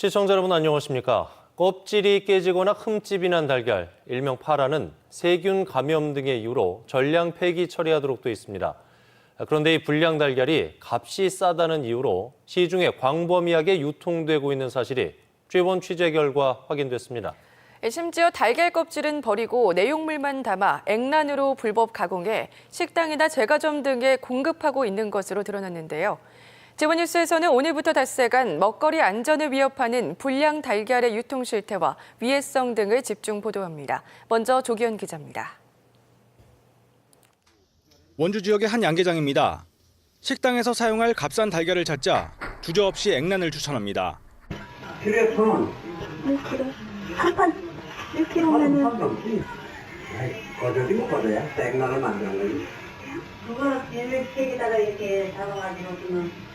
시청자 여러분 안녕하십니까? 껍질이 깨지거나 흠집이 난 달걀, 일명 파라는 세균 감염 등의 이유로 전량 폐기 처리하도록 돼 있습니다. 그런데 이 불량 달걀이 값이 싸다는 이유로 시중에 광범위하게 유통되고 있는 사실이追원 취재 결과 확인됐습니다. 심지어 달걀 껍질은 버리고 내용물만 담아 액란으로 불법 가공해 식당이나 제과점 등에 공급하고 있는 것으로 드러났는데요. 지원뉴스에서는 오늘부터 닷새간 먹거리 안전을 위협하는 불량 달걀의 유통 실태와 위해성 등을 집중 보도합니다. 먼저 조기현 기자입니다. 원주 지역의 한 양계장입니다. 식당에서 사용할 값싼 달걀을 찾자 주저없이 액란을 추천합니다. 원. 1kg. 한판 하루 1kg면은 한 넘지. 아이, 거저지 못 거저야. 생란을 만드는 거지. 그거 일일팩에다가 이렇게 담아가지고 주면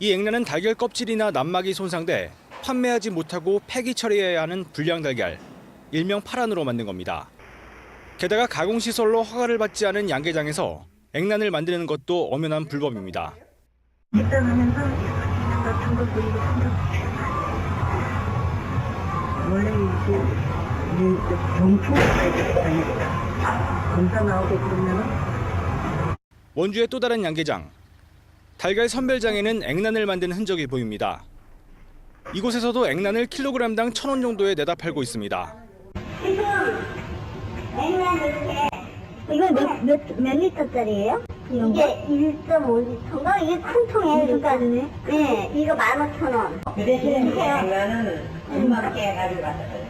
이 액란은 달걀 껍질이나 난막이 손상돼 판매하지 못하고 폐기 처리해야 하는 불량 달걀, 일명 파란으로 만든 겁니다. 게다가 가공시설로 허가를 받지 않은 양계장에서 액란을 만드는 것도 엄연한 불법입니다. 원래 이게 원주의 또 다른 양계장. 달걀 선별장에는 액란을 만든 흔적이 보입니다. 이곳에서도 액란을 킬로그램당 1,000원 정도에 내다 팔고 있습니다. 지금 액면 이렇게 이거 몇, 몇, 몇 리터짜리예요? 이게 1.5리터인가? 이게 큰 통이에요. 그러니까 네, 이거 15,000원. 그 대신에 장난은 얼마게 가지고 갔어요.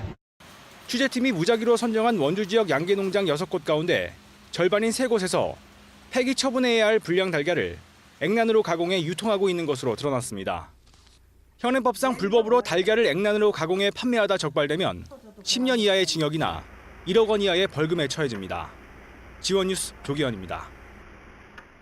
취재팀이 무작위로 선정한 원주 지역 양계 농장 6곳 가운데 절반인 3곳에서 폐기 처분해야 할 불량 달걀을 액란으로 가공해 유통하고 있는 것으로 드러났습니다. 현행법상 불법으로 달걀을 액란으로 가공해 판매하다 적발되면 10년 이하의 징역이나 1억 원 이하의 벌금에 처해집니다. 지원뉴스 조기현입니다.